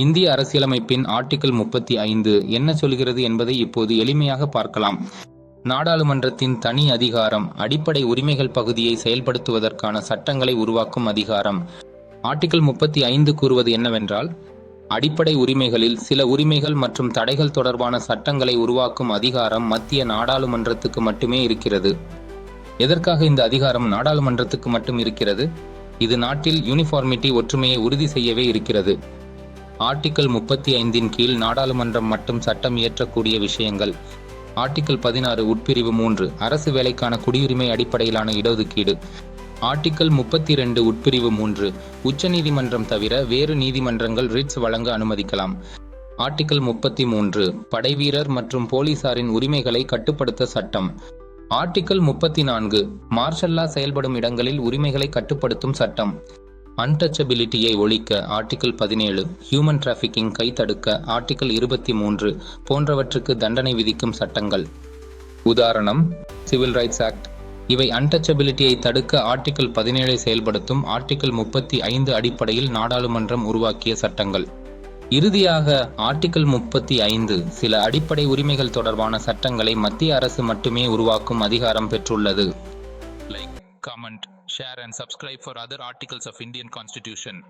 இந்திய அரசியலமைப்பின் ஆர்டிகிள் முப்பத்தி ஐந்து என்ன சொல்கிறது என்பதை இப்போது எளிமையாக பார்க்கலாம். நாடாளுமன்றத்தின் தனி அதிகாரம் அடிப்படை உரிமைகள் பகுதியை செயல்படுத்துவதற்கான சட்டங்களை உருவாக்கும் அதிகாரம். ஆர்டிகிள் முப்பத்தி ஐந்து கூறுவது என்னவென்றால் அடிப்படை உரிமைகளில் சில உரிமைகள் மற்றும் தடைகள் தொடர்பான சட்டங்களை உருவாக்கும் அதிகாரம் மத்திய நாடாளுமன்றத்துக்கு மட்டுமே இருக்கிறது. எதற்காக இந்த அதிகாரம் நாடாளுமன்றத்துக்கு மட்டும் இருக்கிறது? இது நாட்டில் யூனிஃபார்மிட்டி ஒற்றுமையை உறுதி செய்யவே இருக்கிறது. ஆர்டிக்கல் முப்பத்தி ஐந்தின் கீழ் நாடாளுமன்றம் மட்டும் சட்டம் இயற்றக்கூடிய விஷயங்கள். ஆர்டிக்கல் பதினாறு உட்பிரிவு மூன்று. அரசு வேலைக்கான குடியுரிமை அடிப்படையிலான இடஒதுக்கீடு. ஆர்டிக்கல் முப்பத்தி ரெண்டு உட்பிரிவு மூன்று. உச்சநீதிமன்றம் தவிர வேறு நீதிமன்றங்கள் ரிட்ஸ் வழங்க அனுமதிக்கலாம். ஆர்டிக்கல் முப்பத்தி மூன்று. படைவீரர் மற்றும் போலீசாரின் உரிமைகளை கட்டுப்படுத்த சட்டம். ஆர்டிக்கல் முப்பத்தி நான்கு. மார்ஷல்லா செயல்படும் இடங்களில் உரிமைகளை கட்டுப்படுத்தும் சட்டம். அன்டச்சபிலிட்டியை ஒழிக்க ஆர்டிகிள் பதினேழு ஹியூமன் டிராஃபிக்கிங் கை தடுக்க ஆர்டிகிள் இருபத்தி மூன்று போன்றவற்றுக்கு தண்டனை விதிக்கும் சட்டங்கள். உதாரணம் சிவில் ரைட்ஸ் ஆக்ட் இவை அன்டச்சபிலிட்டியை தடுக்க ஆர்டிகிள் பதினேழை செயல்படுத்தும் ஆர்டிகிள் முப்பத்தி ஐந்து அடிப்படையில் நாடாளுமன்றம் உருவாக்கிய சட்டங்கள். இறுதியாக ஆர்டிகிள் முப்பத்தி ஐந்து சில அடிப்படை உரிமைகள் தொடர்பான சட்டங்களை மத்திய அரசு மட்டுமே உருவாக்கும் அதிகாரம் பெற்றுள்ளது. Like comment Share and subscribe for other articles of Indian Constitution.